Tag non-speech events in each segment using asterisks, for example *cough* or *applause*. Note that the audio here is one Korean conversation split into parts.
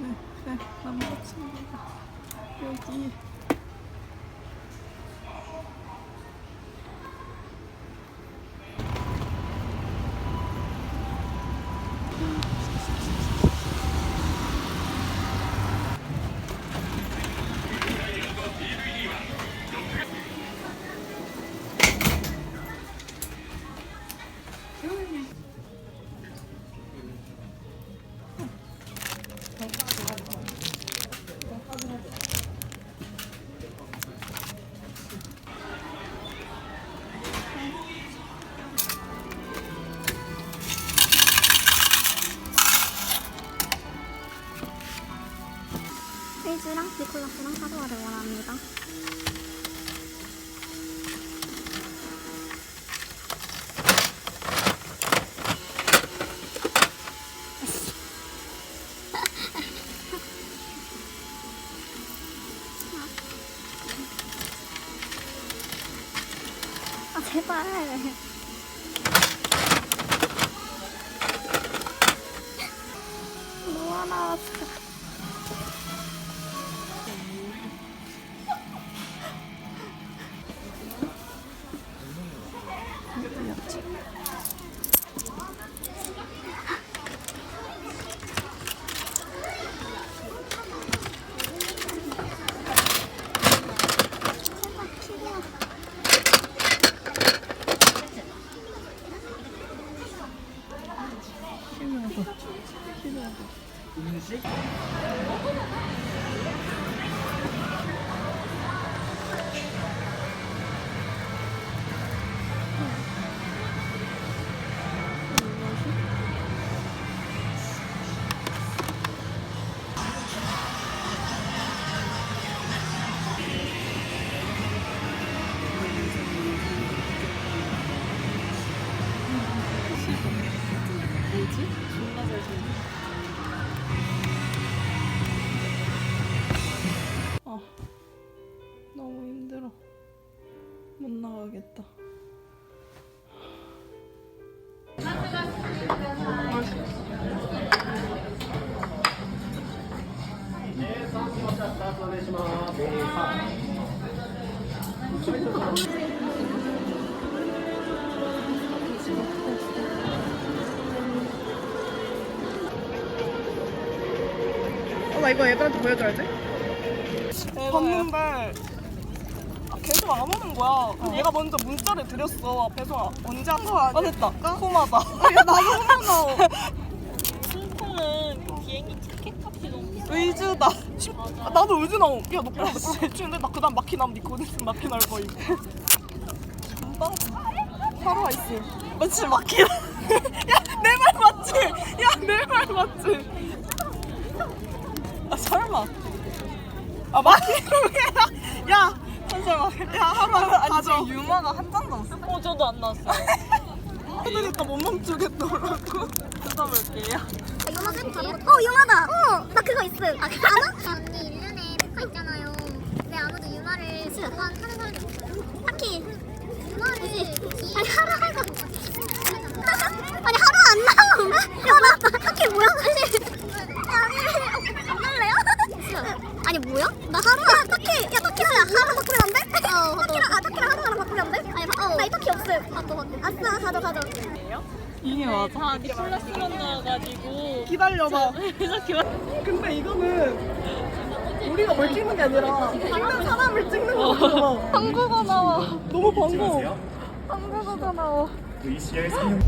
네, 네, 남자친구가 여 페이지랑 니콜라스랑 사도화를 원합니다. 아 제발. 노아 나왔어. 뭐 나가겠다. 어, 나 이거 애들한테 보여줘야지. 봤는데 아, 계속 안 오는 거야. 얘가 먼저 문자를 드렸어. 배송 언제 한거 아니야? 아 됐다. 콤하다. 야 나도 콤하다. 홍콩은 그 비행기 티켓 값이 너무 비싸. 의주다. 심- 아, 나도 의주 나옴. 야, 너 그럼 대충인데 나 그다음 마키 나면 니 코드 마키 나올 거임. 나 하루 아이스. 맞지 마키. 야내 말 맞지? 야 내 말 맞지? 아 설마. 아 마키 야. 야 잠시만. 야 하루 가져. 유마가 한 잔도 없어. 어, 저도 안 나왔어요. 해드니까 못 멈추겠더라고. 찾아볼게요. 유마 쌤어 유마다 어 나 그거 있음 아 그거 알아? 언니 1년에 포카 있잖아요 근데 아무도 유마를 좋아하는 사람이 없어요 타키 유마를 아니 하루 할 거 아니 하루 안 나옴 야나 타키 뭐야 아니 안 할래요? 아니 뭐야? 나 하루 타키 야 타키랑 하루 바꾸 어 타키랑 아 타키랑 하루랑 바꾸면 안 돼? 아니 어. 나이 타키 없음 바꿔 바꿔 아싸 가져 가져 이게 맞아. 아, 니콜라스만 나와가지고. 기다려봐. *laughs* 근데 이거는 우리가 뭘 찍는 게 아니라 찍는 사람을 찍는 거잖아. 한국어 나와. 너무 반가워. 한국어가 나와. VCR 상영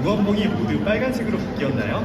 의원봉이 모두 빨간색으로 바뀌었나요?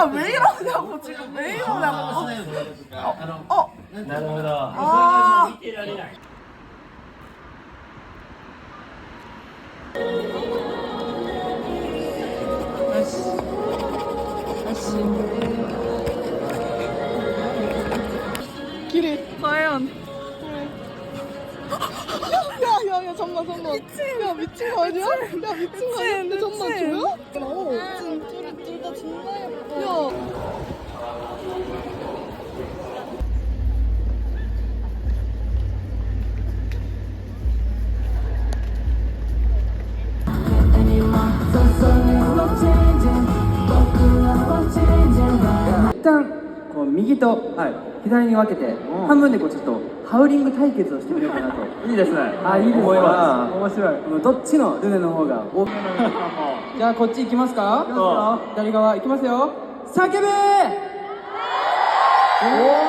아 왜 이러냐고 지금 왜 이러냐고. 어? 어? 아. 길이 과연 야야야 잠만 잠만 미친 야 미친 거 아니야? 야 미친 거 아니야? 근데 잠만 줘요? 오 둘이 둘다 존나 예뻐 야 よいったんこう右とはい。左に分けて半分でこうちょっとハウリング対決をしてみようかなと。いいですね。あいいです思います。面白い。どっちのルネの方が大きいじゃあこっち行きますか？左側行きますよ。叫べお